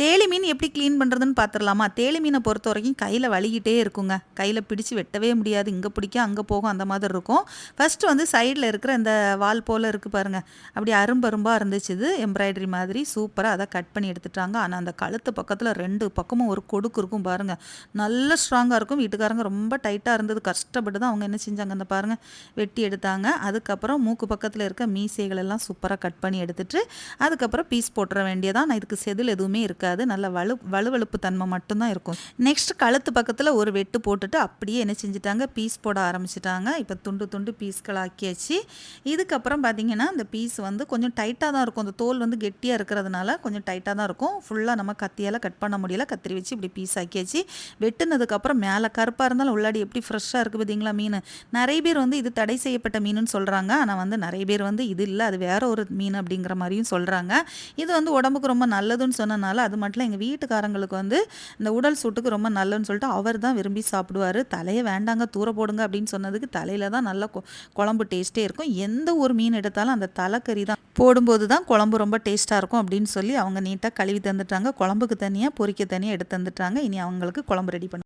தேலி மீன் எப்படி க்ளீன் பண்ணுறதுன்னு பார்த்துடலாமா தேலி மீனை பொறுத்த வரைக்கும் கையில் வலிக்கிட்டே இருக்குங்க. கையில் பிடிச்சி வெட்டவே முடியாது. இங்கே பிடிக்க அங்கே போகும் அந்த மாதிரி இருக்கும். ஃபஸ்ட்டு வந்து சைடில் இருக்கிற இந்த வால் போல் இருக்குது பாருங்கள் அப்படி அரும்பரும்பாக இருந்துச்சு இது. எம்ப்ராய்டரி மாதிரி சூப்பராக அதை கட் பண்ணி எடுத்துட்டாங்க. ஆனால் அந்த கழுத்து பக்கத்தில் ரெண்டு பக்கமும் ஒரு கொடுக்கு இருக்கும் பாருங்கள் நல்ல ஸ்ட்ராங்காக இருக்கும். வீட்டுக்காரங்க ரொம்ப டைட்டாக இருந்தது. கஷ்டப்பட்டு தான் அவங்க என்ன செஞ்சாங்க அந்த பாருங்கள் வெட்டி எடுத்தாங்க. அதுக்கப்புறம் மூக்கு பக்கத்தில் இருக்க மீசைகள் எல்லாம் சூப்பராக கட் பண்ணி எடுத்துட்டு அதுக்கப்புறம் பீஸ் போட்டுற வேண்டியதான் நான் இதுக்கு செதில் எதுவுமே இருக்காது. நல்ல வலு வலுவழுப்பு தன்மை மட்டும்தான் இருக்கும். நெக்ஸ்ட் கழுத்து பக்கத்தில் ஒரு வெட்டு போட்டுட்டு அப்படியே என்ன செஞ்சுட்டாங்க? பீஸ் போட ஆரம்பிச்சிட்டாங்க. இப்போ துண்டு துண்டு பீஸ்கள் ஆக்கியாச்சு. இதுக்கப்புறம் பார்த்தீங்கன்னா இந்த பீஸ் வந்து கொஞ்சம் டைட்டாக தான் இருக்கும். அந்த தோல் வந்து கெட்டியாக இருக்கிறதுனால கொஞ்சம் டைட்டாக தான் இருக்கும். ஃபுல்லாக நம்ம கத்தியால் கட் பண்ண முடியல. கத்திரி வச்சு இப்படி பீஸ் ஆக்கியாச்சு. வெட்டுனதுக்கப்புறம் மேலே கருப்பாக இருந்தாலும் உள்ளாடி எப்படி ஃப்ரெஷ்ஷாக இருக்குது பார்த்தீங்களா மீன். நிறைய பேர் வந்து இது தடை செய்யப்பட்ட மீனுன்னு சொல்கிறாங்க ஆனால் வந்து நிறைய பேர் வந்து இது இல்லை. அது வேற ஒரு மீன் அப்படிங்கிற மாதிரியும் சொல்கிறாங்க இது வந்து உடம்புக்கு ரொம்ப நல்லதுன்னு சொன்னனால அது மட்டும் எங்கள் வீட்டுக்காரங்களுக்கு வந்து இந்த உடல் சூட்டுக்கு ரொம்ப நல்லதுன்னு சொல்லிட்டு அவர் தான் விரும்பி சாப்பிடுவார். தலையை வேண்டாங்க தூர போடுங்க அப்படின்னு சொன்னதுக்கு தலையில் தான் நல்ல கொ- குழம்பு டேஸ்ட்டே இருக்கும். எந்த ஒரு மீன் எடுத்தாலும் அந்த தலைக்கறி தான். போடும்போது தான் குழம்பு ரொம்ப டேஸ்ட்டாக இருக்கும் அப்படின்னு சொல்லி அவங்க நீட்டாக கழுவி தந்துட்டாங்க. குழம்புக்கு தனியாக பொறிக்க தனியாக எடுத்து தந்துட்டாங்க. இனி அவங்களுக்கு குழம்பு ரெடி பண்ண